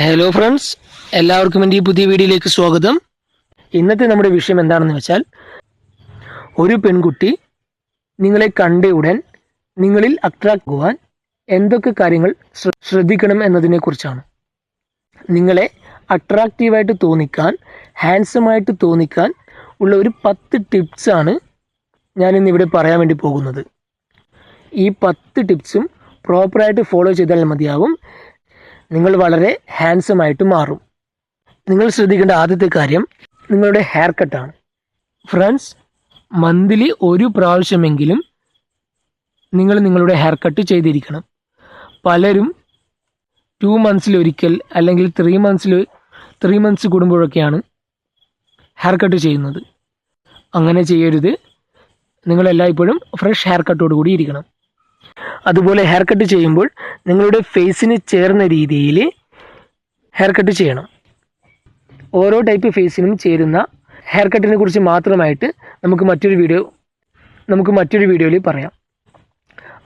Hello friends എല്ലാവർക്കും എന്റെ ഈ പുതിയ വീഡിയോയിലേക്ക് സ്വാഗതം. ഇന്നത്തെ നമ്മുടെ വിഷയം എന്താണെന്ന് വെച്ചാൽ ഒരു പെൺകുട്ടി നിങ്ങളെ കണ്ട ഉടൻ നിങ്ങളിൽ അട്രാക്ട് ആകുവാൻ എന്തൊക്കെ കാര്യങ്ങൾ ശ്ര- ശ്രദ്ധിക്കണം എന്നതിനെക്കുറിച്ചാണ്. നിങ്ങളെ അട്രാക്റ്റീവായിട്ട് തോന്നിക്കാൻ ഹാൻസമായിട്ട് തോന്നിക്കാൻ ഉള്ള ഒരു പത്ത് ടിപ്സാണ് ഞാനിന്നിവിടെ പറയാൻ വേണ്ടി പോകുന്നത്. ഈ പത്ത് ടിപ്സും പ്രോപ്പറായിട്ട് ഫോളോ ചെയ്താൽ മതിയാവും. നിങ്ങൾ വളരെ ഹാൻസം ആയിട്ട് മാറും. നിങ്ങൾ ശ്രദ്ധിക്കേണ്ട ആദ്യത്തെ കാര്യം നിങ്ങളുടെ ഹെയർ കട്ടാണ് ഫ്രണ്ട്സ് മന്ത്ലി ഒരു പ്രാവശ്യമെങ്കിലും നിങ്ങൾ നിങ്ങളുടെ ഹെയർ കട്ട് ചെയ്തിരിക്കണം. പലരും ടു മന്ത്സിൽ ഒരിക്കൽ അല്ലെങ്കിൽ ത്രീ മന്ത്സിൽ ത്രീ മന്ത്സ് കൂടുമ്പോഴൊക്കെയാണ് ഹെയർ കട്ട് ചെയ്യുന്നത്. അങ്ങനെ ചെയ്യരുത്. നിങ്ങൾ എല്ലായ്പ്പോഴും ഫ്രഷ് ഹെയർ കട്ടോട് കൂടി ഇരിക്കണം. അതുപോലെ ഹെയർ കട്ട് ചെയ്യുമ്പോൾ നിങ്ങളുടെ ഫേസിന് ചേർന്ന രീതിയിൽ ഹെയർ കട്ട് ചെയ്യണം. ഓരോ ടൈപ്പ് ഫേസിനും ചേരുന്ന ഹെയർ കട്ടിനെ കുറിച്ച് മാത്രമായിട്ട് നമുക്ക് മറ്റൊരു വീഡിയോ നമുക്ക് മറ്റൊരു വീഡിയോയിൽ പറയാം.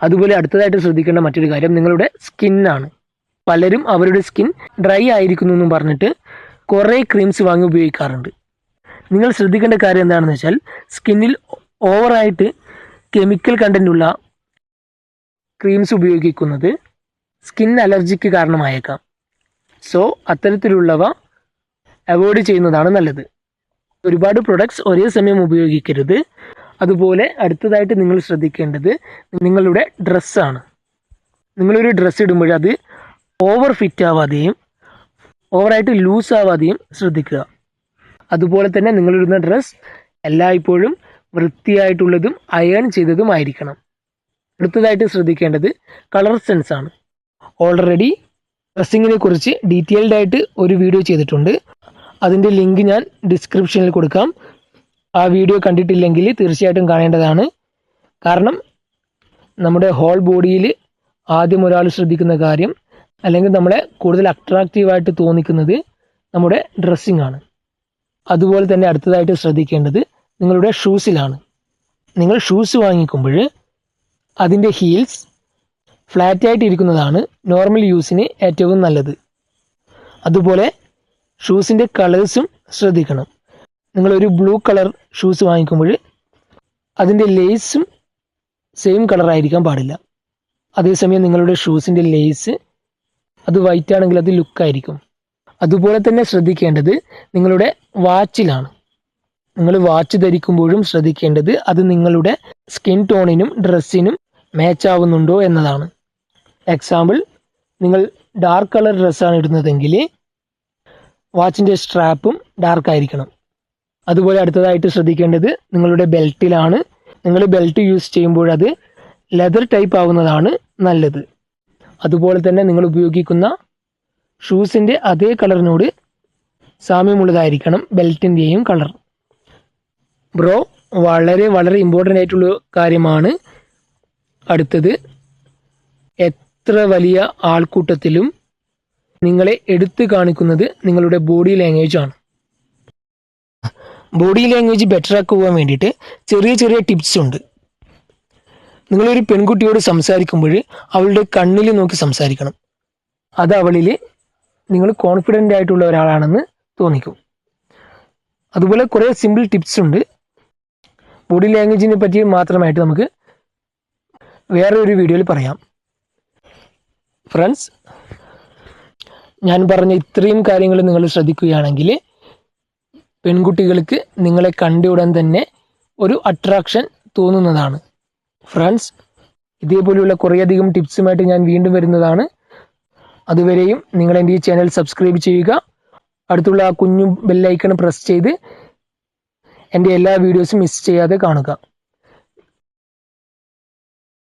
അതുപോലെ അടുത്തതായിട്ട് ശ്രദ്ധിക്കേണ്ട മറ്റൊരു കാര്യം നിങ്ങളുടെ സ്കിന്നാണ് പലരും അവരുടെ സ്കിൻ ഡ്രൈ ആയിരിക്കുന്നു എന്നും പറഞ്ഞിട്ട് കുറേ ക്രീംസ് വാങ്ങി ഉപയോഗിക്കാറുണ്ട്. നിങ്ങൾ ശ്രദ്ധിക്കേണ്ട കാര്യം എന്താണെന്ന് വെച്ചാൽ സ്കിന്നിൽ ഓവറായിട്ട് കെമിക്കൽ കണ്ടന്റ് ഉള്ള ക്രീംസ് ഉപയോഗിക്കുന്നത് സ്കിൻ അലർജിക്ക് കാരണമായേക്കാം. സോ അത്തരത്തിലുള്ളവ അവോയ്ഡ് ചെയ്യുന്നതാണ് നല്ലത്. ഒരുപാട് പ്രൊഡക്ട്സ് ഒരേ സമയം ഉപയോഗിക്കരുത്. അതുപോലെ അടുത്തതായിട്ട് നിങ്ങൾ ശ്രദ്ധിക്കേണ്ടത് നിങ്ങളുടെ ഡ്രസ്സാണ് നിങ്ങളൊരു ഡ്രസ്സ് ഇടുമ്പോൾ അത് ഓവർ ഫിറ്റ് ആവാതെയും ഓവറായിട്ട് ലൂസ് ആവാതെയും ശ്രദ്ധിക്കുക. അതുപോലെ തന്നെ നിങ്ങളിടുന്ന ഡ്രസ്സ് എല്ലായ്പ്പോഴും വൃത്തിയായിട്ടുള്ളതും അയൺ ചെയ്തതുമായിരിക്കണം. അടുത്തതായിട്ട് ശ്രദ്ധിക്കേണ്ടത് കളർ സെൻസ് ആണ്. ഓൾറെഡി ഡ്രസ്സിങ്ങിനെ കുറിച്ച് ഡീറ്റെയിൽഡ് ആയിട്ട് ഒരു വീഡിയോ ചെയ്തിട്ടുണ്ട്. അതിന്റെ ലിങ്ക് ഞാൻ ഡിസ്ക്രിപ്ഷനിൽ കൊടുക്കാം. ആ വീഡിയോ കണ്ടിട്ടില്ലെങ്കിൽ തീർച്ചയായിട്ടും കാണേണ്ടതാണ്. കാരണം നമ്മുടെ ഹോൾ ബോഡിയിൽ ആദ്യം ഒരാൾ ശ്രദ്ധിക്കുന്ന കാര്യം അല്ലെങ്കിൽ നമ്മളെ കൂടുതൽ അട്രാക്റ്റീവായിട്ട് തോന്നിക്കുന്നത് നമ്മുടെ ഡ്രസ്സിങ് ആണ്. അതുപോലെ തന്നെ അടുത്തതായിട്ട് ശ്രദ്ധിക്കേണ്ടത് നിങ്ങളുടെ ഷൂസിലാണ് നിങ്ങൾ ഷൂസ് വാങ്ങിക്കുമ്പോൾ അതിന്റെ ഹീൽസ് ഫ്ലാറ്റ് ആയിട്ട് ഇരിക്കുന്നതാണ് നോർമൽ യൂസിന് ഏറ്റവും നല്ലത്. അതുപോലെ ഷൂസിന്റെ കളേഴ്സും ശ്രദ്ധിക്കണം. നിങ്ങളൊരു ബ്ലൂ കളർ ഷൂസ് വാങ്ങിക്കുമ്പോൾ അതിന്റെ ലേസും സെയിം കളറായിരിക്കാൻ പാടില്ല. അതേസമയം നിങ്ങളുടെ ഷൂസിന്റെ ലേസ് അത് വൈറ്റ് ആണെങ്കിൽ അത് ലുക്കായിരിക്കും. അതുപോലെ തന്നെ ശ്രദ്ധിക്കേണ്ടത് നിങ്ങളുടെ വാച്ചിലാണ്. നിങ്ങൾ വാച്ച് ധരിക്കുമ്പോഴും ശ്രദ്ധിക്കേണ്ടത് അത് നിങ്ങളുടെ സ്കിൻ ടോണിനും ഡ്രസ്സിനും മാച്ച് ആവുന്നുണ്ടോ എന്നതാണ്. എക്സാമ്പിൾ നിങ്ങൾ ഡാർക്ക് കളർ ഡ്രസ്സാണ് ഇടുന്നതെങ്കിൽ വാച്ചിന്റെ സ്ട്രാപ്പും ഡാർക്ക് ആയിരിക്കണം. അതുപോലെ അടുത്തതായിട്ട് ശ്രദ്ധിക്കേണ്ടത് നിങ്ങളുടെ ബെൽറ്റിലാണ്. നിങ്ങൾ ബെൽറ്റ് യൂസ് ചെയ്യുമ്പോൾ അത് ലെതർ ടൈപ്പ് ആവുന്നതാണ് നല്ലത്. അതുപോലെ തന്നെ നിങ്ങൾ ഉപയോഗിക്കുന്ന ഷൂസിന്റെ അതേ കളറിനോട് സാമ്യമുള്ളതായിരിക്കണം ബെൽറ്റിന്റെയും കളർ ബ്രോ വളരെ വളരെ ഇമ്പോർട്ടന്റ് ആയിട്ടുള്ള കാര്യമാണ് അടുത്തത് എത്ര വലിയ ആൾക്കൂട്ടത്തിലും നിങ്ങളെ എടുത്തു കാണിക്കുന്നത് നിങ്ങളുടെ ബോഡി ലാംഗ്വേജ് ആണ്. ബോഡി ലാംഗ്വേജ് ബെറ്റർ ആക്കുവാൻ വേണ്ടിയിട്ട് ചെറിയ ചെറിയ ടിപ്സ് ഉണ്ട്. നിങ്ങളൊരു പെൺകുട്ടിയോട് സംസാരിക്കുമ്പോൾ അവളുടെ കണ്ണിൽ നോക്കി സംസാരിക്കണം. അത് അവളിൽ നിങ്ങൾ കോൺഫിഡന്റ് ആയിട്ടുള്ള ഒരാളാണെന്ന് തോന്നിക്കും. അതുപോലെ കുറേ സിമ്പിൾ ടിപ്സ് ഉണ്ട്. ബോഡി ലാംഗ്വേജിനെ പറ്റി മാത്രമായിട്ട് നമുക്ക് വേറെ ഒരു വീഡിയോയിൽ പറയാം. ഫ്രണ്ട്സ് ഞാൻ പറഞ്ഞ ഇത്രയും കാര്യങ്ങൾ നിങ്ങൾ ശ്രദ്ധിക്കുകയാണെങ്കിൽ പെൺകുട്ടികൾക്ക് നിങ്ങളെ കണ്ട ഉടൻ തന്നെ ഒരു അട്രാക്ഷൻ തോന്നുന്നതാണ്. ഫ്രണ്ട്സ് ഇതേപോലെയുള്ള കുറേയധികം ടിപ്സുമായിട്ട് ഞാൻ വീണ്ടും വരുന്നതാണ്. അതുവരെയും നിങ്ങൾ എന്റെ ഈ ചാനൽ സബ്സ്ക്രൈബ് ചെയ്യുക. അടുത്തുള്ള ആ കുഞ്ഞു ബെല്ലൈക്കൺ പ്രസ് ചെയ്ത് എന്റെ എല്ലാ വീഡിയോസും മിസ് ചെയ്യാതെ കാണുക.